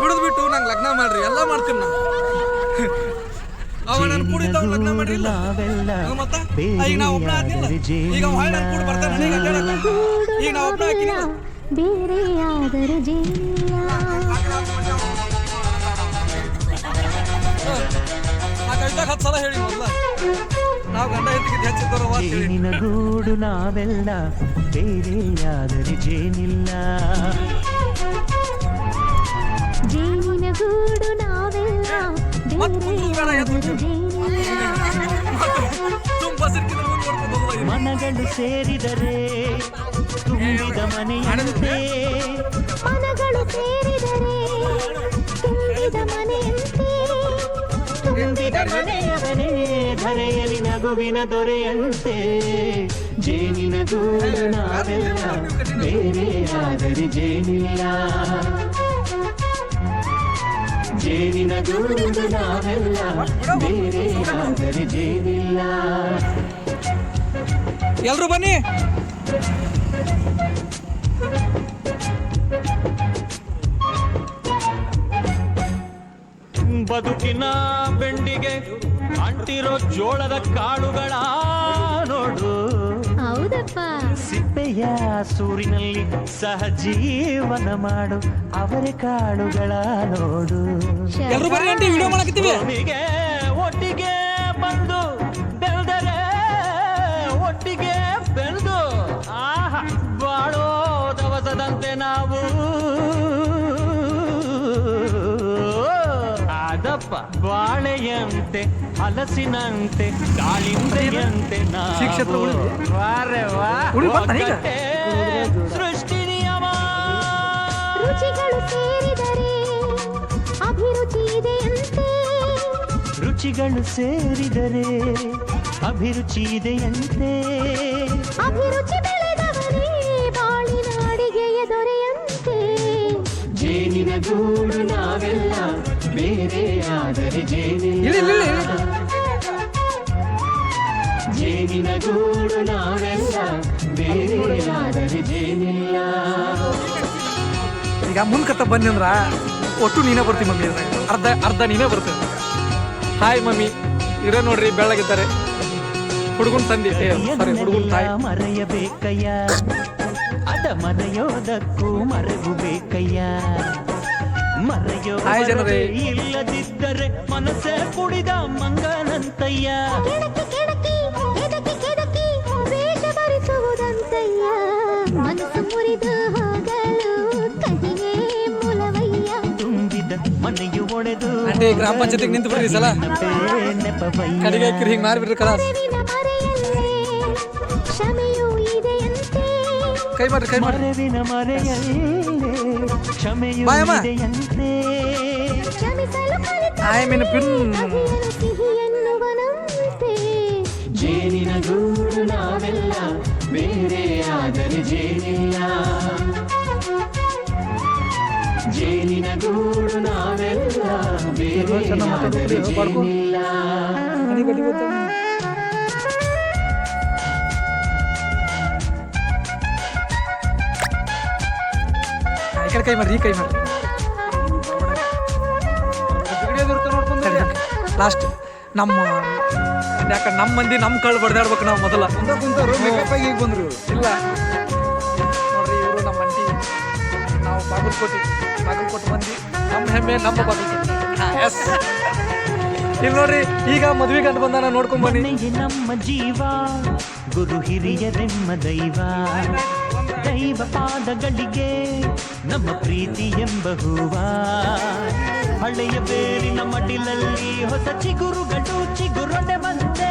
ಬಿಡುದ್ ಬಿಟ್ಟು ನಂಗೆ ಲಗ್ನ ಮಾಡ್ರಿ ಎಲ್ಲ ಮಾಡ್ತೀನಿ ನಾ ಅವ ನನ್ನ ಕುಡಿದ ಲಗ್ನ ಮಾಡಿಲ್ಲ. ಮತ್ತ? ಈಗ ನಾ ಒಬ್ಬನ ಆದ್ನಿಲ್ಲ ಈಗ ಅವ ಕೂಡ ಬರ್ತಾನೆ ನನಗೆ ಈಗ ನಾ ಒಬ್ಬನ ಹಾಕಿನಿ ಬೇರೆಯಾದರೆ ಜೀವ ನಾ ಕವಿತಾಗ ಹತ್ತು ಸಲ ಹೇಳಿ ಮೊದ್ಲ. ನಾವು ಗಂಡ ಹೆತ್ತಿಗೆ ಹೆಚ್ಚಿದ್ದವ್ರ ಅಂತ ಹೇಳಿ ಜೇನಿನ ಗೂಡು ನಾವೆಲ್ಲ ಬೇರೆಯಾದರೆ ಜೇನಿಲ್ಲ ಜೇನಿನ ಗೂಡು ನಾವೆಲ್ಲ ಮತ್ತ್ ಮುಂದೆ ಬೇಡ, ಎದ್ದು ತುಂಬ ಬಸರ್ಕಿಂತ ಮುಂದೆ ನೋಡ್ಕೊಂಡು ಹೋಗ್ಲ ಮನಗಳು ಸೇರಿದರೆ ತುಂಬಿದ ಮನೆಯಂತೆ ಮನಗಳು ಸೇರಿದರೆ ತುಂಬಿದ ಮನೆಯಂತೆ ತುಂಬಿದ ಮನೆಯವನೇ ಧರೆಯಲಿ ನಗುವಿನ ದೊರೆಯಂತೆ. ಜೇನಿನ ಗೂಡು ನಾವೆಲ್ಲ ಬೇರೆಯಾದರೆ ಜೇನಿಲ್ಲ. ಜೇನಿನ ಗೂಡು ನಾವೆಲ್ಲ ಬೇರೆಯಾದರೆ ಜೇನಿಲ್ಲ. ಎಲ್ರು ಬನ್ನಿ. ಬದುಕಿನ ಬೆಂಡಿಗೆ ಅಂಟಿರೋ ಜೋಳದ ಕಾಳುಗಳ ನೋಡು. ಹೌದಪ್ಪ. ಸಿಪ್ಪೆಯ ಸೂರಿನಲ್ಲಿ ಸಹಜೀವನ ಮಾಡು. ಅವರ ಕಾಳುಗಳ ನೋಡು. ಎಲ್ಲರೂ ಬರ್ರಿ ಆಂಟಿ ವಿಡಿಯೋ ಮಾಡಕತ್ತೀವಿ. ಬಾಳೆಯಂತೆ ಹಲಸಿನಂತೆ ದಾಳಿಂಬೆಯಂತೆ ಸೃಷ್ಟಿ ನಿಯಮ. ರುಚಿಗಳು ಸೇರಿದರೆ ಅಭಿರುಚಿ ಇದೆಯಂತೆ. ರುಚಿಗಳು ಸೇರಿದರೆ ಅಭಿರುಚಿ ಇದೆಯಂತೆ. ಅಭಿರುಚಿ ಬೆಳೆದವನೇ ಬಾಳಿನ ಅಡಿಗೆಯ ದೊರೆಯಂತೆ. ಜೇನಿನ ಗೂಡು ನಾವೆಲ್ಲ ಬೇರೆಯಾದರೆ ಜೇನಿನ. ಜೇನಿನ ಗೂಡು ನಾವೆಲ್ಲ ಬೇರೆಯಾದರೆ ಜೇನಿಲ್ಲ ಈಗ ಮುಂದ್ಕತ್ತ ಬನ್ನಿ ಅಂದ್ರ ಒಟ್ಟು ನೀನೇ ಬರ್ತೀನಿ ಮಮ್ಮಿ ಅಂದ್ರೆ ಅರ್ಧ ಅರ್ಧ ನೀನೇ ಬರ್ತೀನಿ ಹಾಯ್ ಮಮ್ಮಿ. ಇರೋ ನೋಡ್ರಿ ಬೆಳ್ಳಗಿದ್ದಾರೆ. ಹುಡುಗನ್ ತಂದಿ. ಹುಡುಗನ್ ತಾಯಿ. ಮರೆಯಬೇಕಯ್ಯ? ಅದ ಮರೆಯೋದಕ್ಕೂ ಮರೆವು ಬೇಕಯ್ಯ ಹಾಯ್ ಜನರೇ. ಇಲ್ಲದಿದ್ದರೆ ಮನಸ್ಸೇ ಕುಡಿದ ಮಂಗನಂತಯ್ಯ. ಮನಸ್ಸು ಮುರಿದು ಹೋಗಲು ಕಹಿಯೇ ಮೂಲವಯ್ಯ. ತುಂಬಿದ ಮನೆಯು ಒಡೆದು ಗ್ರಾಮ ಪಂಚಾಯತಿಗೆ ನಿಂತು ಬಿಡ್ರಿ ಸಲ. ಕಡೆಗೆ ಹಾಕಿರಿ ಹಿಂಗ್ ಮಾರ್ಬಿಡ್ರಿ ಕೈ ಮಾಡ್ರಿ ಕೈ ಮಾಡ್ರಿ. ಮರೆಯಲ್ಲೇ ಕ್ಷಮೆಯು ಬಾಯಮ್ಮ. ಇದೆಯಂತೆ. ಕ್ಷಮಿಸಲು ಕಲಿತ ಐ ಮೀನ್ ಪಿನ್. ಜೇನಿನ ಗೂಡು ನಾವೆಲ್ಲ ಬೇರೆಯಾದರೆ ಜೇನಿಲ್ಲ. ಜೇನಿನ ಗೂಡು ನಾವೆಲ್ಲ ಬೇರೆಯಾದರೆ ಜೇನಿಲ್ಲ. ಕೈ ಮಾಡ್ರಿ ಈ ಕೈ ಮಾಡ್ರಿ. ಲಾಸ್ಟ್ ನಮ್ಮ ಯಾಕ ನಮ್ಮ ಮಂದಿ ನಮ್ಮ ಕಳ್ ಬಡ್ದಾಡ್ಬೇಕು ನಾವು ಮೊದಲ. ಈಗ ಬಂದ್ರು. ಇಲ್ಲ. ನೋಡ್ರಿ ಇವರು ನಮ್ಮ ಅಂಟಿ ನಾವು ಬಾಗಲಕೋಟೆ ಬಾಗಲಕೋಟೆ ಮಂದಿ. ನಮ್ಮ ಹೆಮ್ಮೆ ನಮ್ಮ ಬಾಗಲಕೋಟೆ. ಎಸ್ ಇಲ್ಲಿ ನೋಡ್ರಿ ಈಗ ಮದ್ವೆ ಅಂತ ಬಂದಾನ ನೋಡ್ಕೊಂಡ್ ಬನ್ನಿ. ನಮ್ಮ ಜೀವ ಗುರು ಹಿರಿಯರೆಮ್ಮ ದೈವ. ದೈವ ಪಾದಗಳಿಗೆ ನಮ್ಮ ಪ್ರೀತಿ ಎಂಬ ಹೂವ. ಹಳೆಯ ಬೇರಿನ ಮಡಿಲಲ್ಲಿ ಹೊಸ ಚಿಗುರುಗಳು ಚಿಗುರೊಡೆ ಬಂದೆ.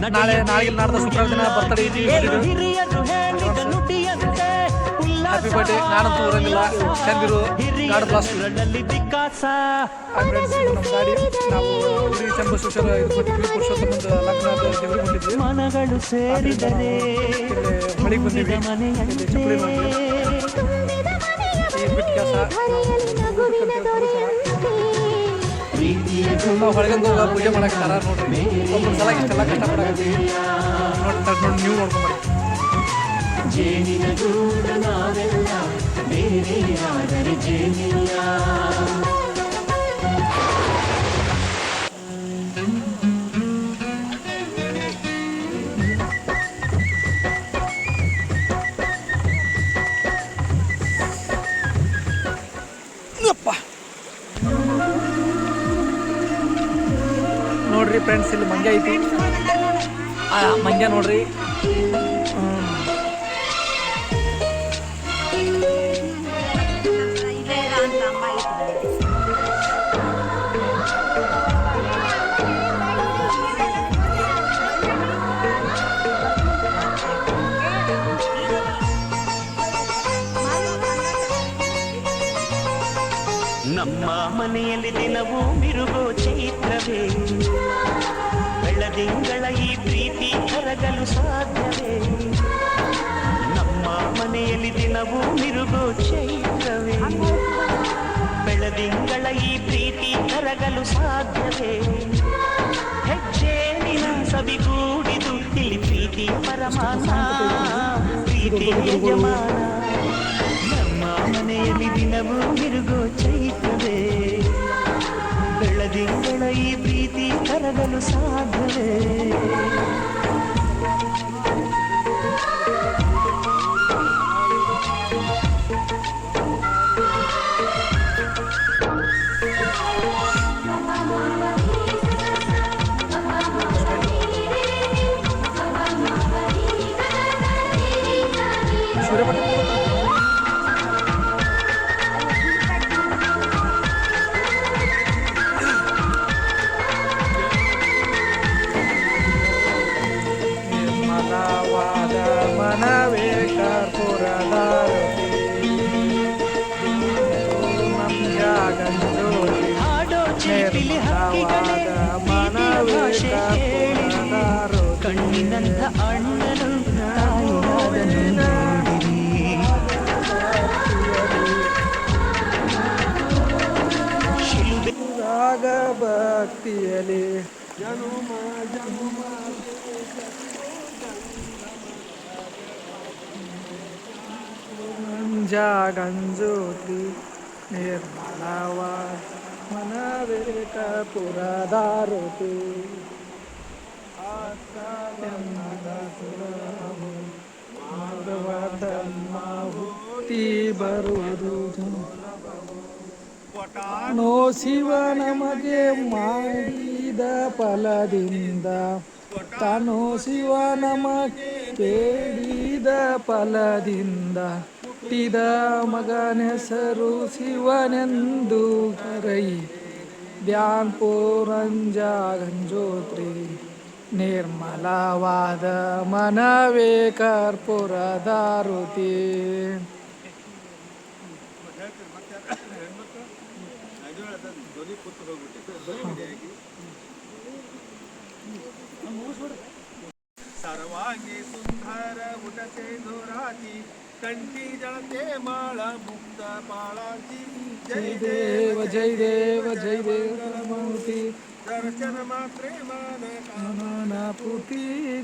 ನಾಳೆ ನಾಳೆ ನಾಡ್ದ ಶುಕ್ರವಾರ ದಿನ ಬರ್ತಡೇ ಇದೆ ಹಿರಿಯರು ನುಡಿಯಂತೆ Happy ಬರ್ಡೇ ನಾನಂತೂ ಊರಂಗಿಲ್ಲ. ಚಂದಿರು, ಗಾಡ್ ನಮ್ಮ ನಾವು ಇದು ಕೊಟ್ಟಿದ್ವಿ ಪುರುಷೋತ್ತಮಂದು ಮನಗಳು ಸೇರಿದರೆ ಮಳಿಗೆ ಚಪ್ಪಲಿ ಈ ಬಿಟ್ಟು ಕೆಲಸ. ನಾವು ಹೊಳಗಂದು ಪೂಜೆ ಮಾಡಕ್ಕೆ ನೋಡ್ರಿ. ಸಲ ಇಷ್ಟೆಲ್ಲ ಕಷ್ಟ ಪಡಕ್ಕೆ ನೋಡಿ ನೋಡಿ ನೀವು ನೋಡ್ಕೊಂಬರಿ ಜೇನಿನ ಗೂಡು ನಾವೆಲ್ಲ ಬೇರೆಯಾದರೆ ಜೇನಿಲ್ಲ. ನೋಡ್ರಿ ಫ್ರೆಂಡ್ಸ್ ಇಲ್ಲಿ ಮಂಗ್ಯ ಐತಿ. ಆ ಮಂಗ್ಯ ನೋಡ್ರಿ. ಚೈತ್ರವೇ ಬೆಳದಿಂಗಳ ಈ ಪ್ರೀತಿ ಕರಗಲು ಸಾಧ್ಯವೇ ನಮ್ಮ ಮನೆಯಲ್ಲಿ ದಿನವೂ ಮಿರುಗೋ ಚೈತ್ರವೇ ಬೆಳದಿಂಗಳ ಈ ಪ್ರೀತಿ ಕರಗಲು ಸಾಧ್ಯವೇ ಹೆಜ್ಜೇನಿನ ಸವಿಗೂಡಿದು ಇಲ್ಲಿ ಪ್ರೀತಿಯ ಪರಮಾನ ಪ್ರೀತಿ ಯಜಮಾನ ನಮ್ಮ ಮನೆಯಲ್ಲಿ ದಿನವೂ ಮಿರುಗೋ ಚೈತ್ರವೇ ಬೆಳದಿಂಗಳ ಈ ಪ್ರೀತಿ ಕರಗಲು ಸಾಧ್ಯವೇ? ರಾಗ ಭಕ್ತಿಯಲಿ ಜಾಗಂಜೋತಿ ನಿರ್ಮಲವಾದ ಮನವೇ ಕರ್ಪೂರದಾರತಿ ಮಾರುತಿ ಬರುವುದು ನೋ ಶಿವ ನಮಗೆ ಮಾಡಿದ ಫಲದಿಂದ. ತಾನು ಶಿವ ನಮಗೆ ಕೇಳಿದ ಫಲದಿಂದ. ಹುಟ್ಟಿದ ಮಗನೆಸರು ಶಿವನೆಂದು ಕರೈ. ಧ್ಯಾನ್ ಪೂರಂಜಾಗಂಜೋತ್ರಿ ನಿರ್ಮಲವಾದ ಮನವೇ ಕರ್ಪೂರದಾರುತಿ. सर्वांगी सुंदर उठते दोराची कंठी जळते माळ मुक्त बाळाची जय देव जय देव जय देव मूर्ती दर्शन मात्रे मान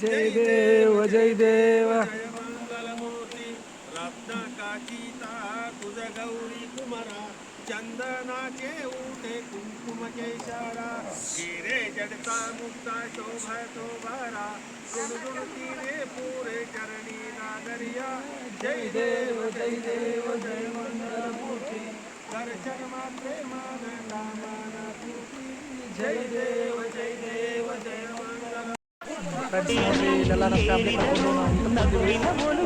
जय देव जय देव जय रत्नाकाचिता तुझ गौरी कुमारा चंदनाचे उठे कुंकुम केशारा हिरे जडता मुक्ता शोभा शोभारा गुणगुणती रे पुरे चरणी नागरिया जय देव जय देव जय मंगलमूर्ती दर्शन मात्रे मान कामना जय देव जय देव जय मंगल ಫ್ರೆಂಡ್ಸ್ ನೋಡ್ರಿ ಇಲ್ಲೆಲ್ಲ ನಮ್ಮ ಫ್ಯಾಮಿಲಿ ಕರ್ಕೊಂಡು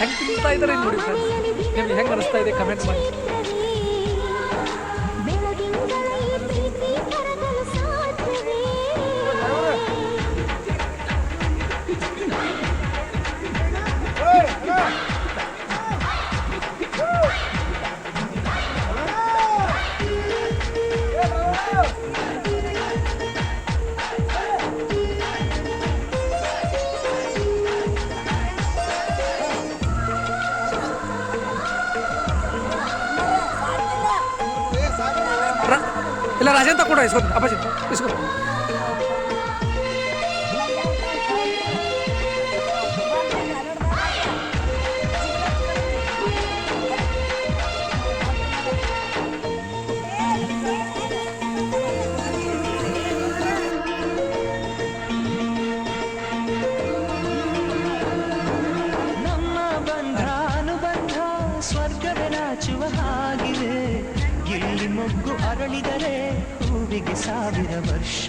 ಹೆಂಗೆ ತಿಂತಾ ಇದ್ದಾರೆ ನೋಡಿ ಫ್ರೆಂಡ್ಸ್. ನಿಮ್ಗೆ ಹೆಂಗೆ ಅನಿಸ್ತಾ ಇದೆ? ಕಮೆಂಟ್ ಮಾಡಿ. ఇలా రాజంతా కూడా వేసుకో అబ్బాయి వేసుకో ಸಾವಿರ ವರ್ಷವೇ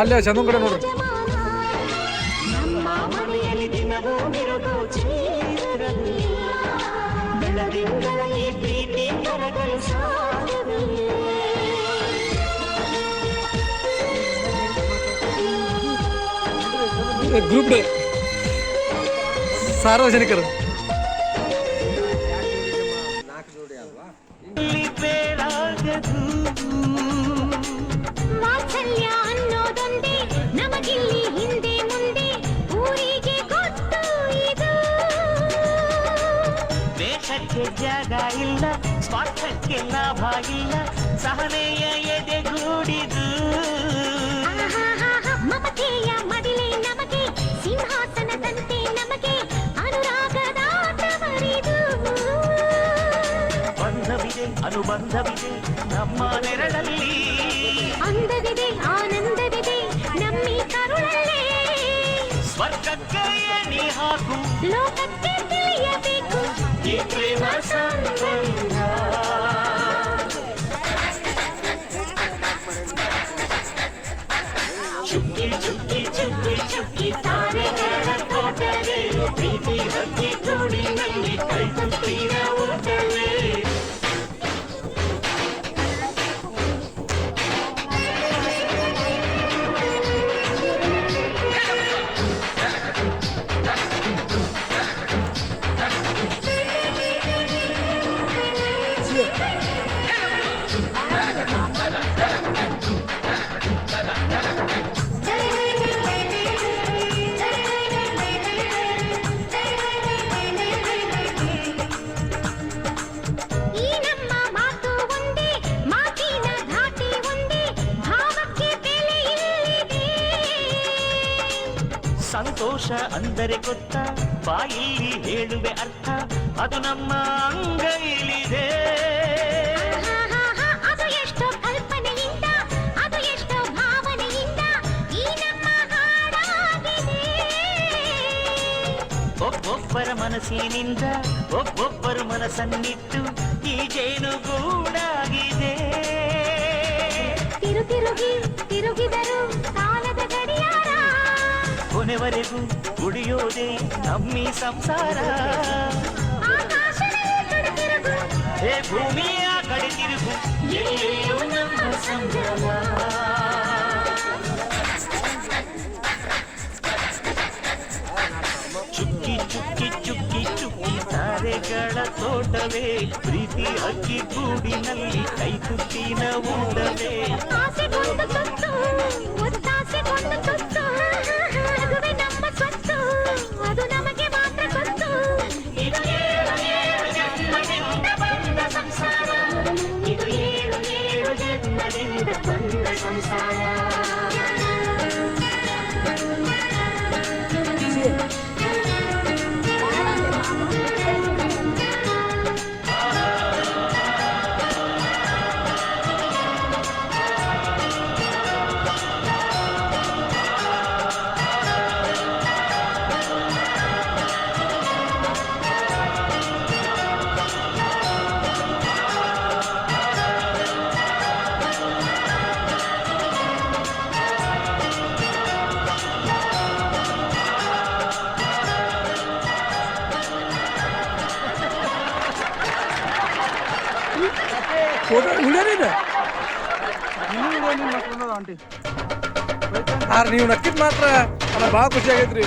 ಅಲ್ಲೇ ಚಂದನ್ ಕಡೆ ನೋಡ್ರಿ ನಮ್ಮ ಮನೆಯಲ್ಲಿ ದಿನವೂ ಮಿರುಗೋ ಚೀರಲಿ ಬೆಳದಿಂಗಳ ಈ ಪ್ರೀತಿ ಕರಗಲು ಸಾಧ್ಯವೇ ಗ್ರೂಪ್ ಡೇ ಸಾರ್ವಜನಿಕರು ವೇಷಕ್ಕೆ ಜಾಗ ಇಲ್ಲ ಸ್ವಾರ್ಥಕ್ಕೆ ಲಾಭ ಇಲ್ಲ ಸಹನೆಯ ಎದೆಗೂಡಿದು ಮಮತೆಯ ಮಡಿಲೆ ನಮಗೆ ಸಿಂಹಾಸನದಂತೆ ನಮಗೆ ಅನುರಾಗದ ಬಂಧವಿದೆ ಅನುಬಂಧವಿದೆ ನಮ್ಮ ನೆರಳಲ್ಲಿ. ಅಂದವಿದೆ ಆನಂದವಿದೆ ನಮ್ಮಿ ಕರುಳಲ್ಲೇ. ಸ್ವರ್ಗಕ್ಕೆ ಎಣಿ ಹಾಕು. ಲೋಕಕ್ಕೆ ತಿಳಿಯಬೇಕು. ಈ ಪ್ರೇಮ ಸಂಬಂಧ ಅಂದರೆ ಗೊತ್ತ? ಬಾಯಿಲಿ ಹೇಳುವೆ ಅರ್ಥ. ಅದು ನಮ್ಮ ಅಂಗೈಲಿದೆ. ಒಬ್ಬೊಬ್ಬರ ಮನಸ್ಸಿನಿಂದ ಒಬ್ಬೊಬ್ಬರು ಮನಸ್ಸನ್ನಿಟ್ಟು ಈ ಜೇನು ಗೂಡಾಗಿದೆ. ತಿರುಗಿ ತಿರುಗಿದರು ಕೊನೆವರೆಗೂ ಉಳಿಯೋದೇ ನಮ್ಮಿ ಸಂಸಾರ ಆಕಾಶವೇ ಕಡೆ ತಿರುಗು ಹೇ ಭೂಮಿಯ ಕಡೆ ತಿರುಗು ಎಲ್ಲೆಲ್ಲೂ ನಮ್ಮ ಸಂಭ್ರಮ ಚುಕ್ಕಿ ಚುಕ್ಕಿ ಚುಕ್ಕಿ ಚುಕ್ಕಿ ತಾರೆಗಳ ತೋಟವೇ ಪ್ರೀತಿ ಅಕ್ಕಿ ಗೂಡಿನಲ್ಲಿ ಕೈ ತುತ್ತಿನ ಊಟವೇ ಬಂದ ಆಂಟಿ. ಆರ್ ನೀವು ನಕ್ಕಿದ್ ಮಾತ್ರ. ಬಹಳ ಭಾಳ ಖುಷಿ ಆಗೈತ್ರಿ.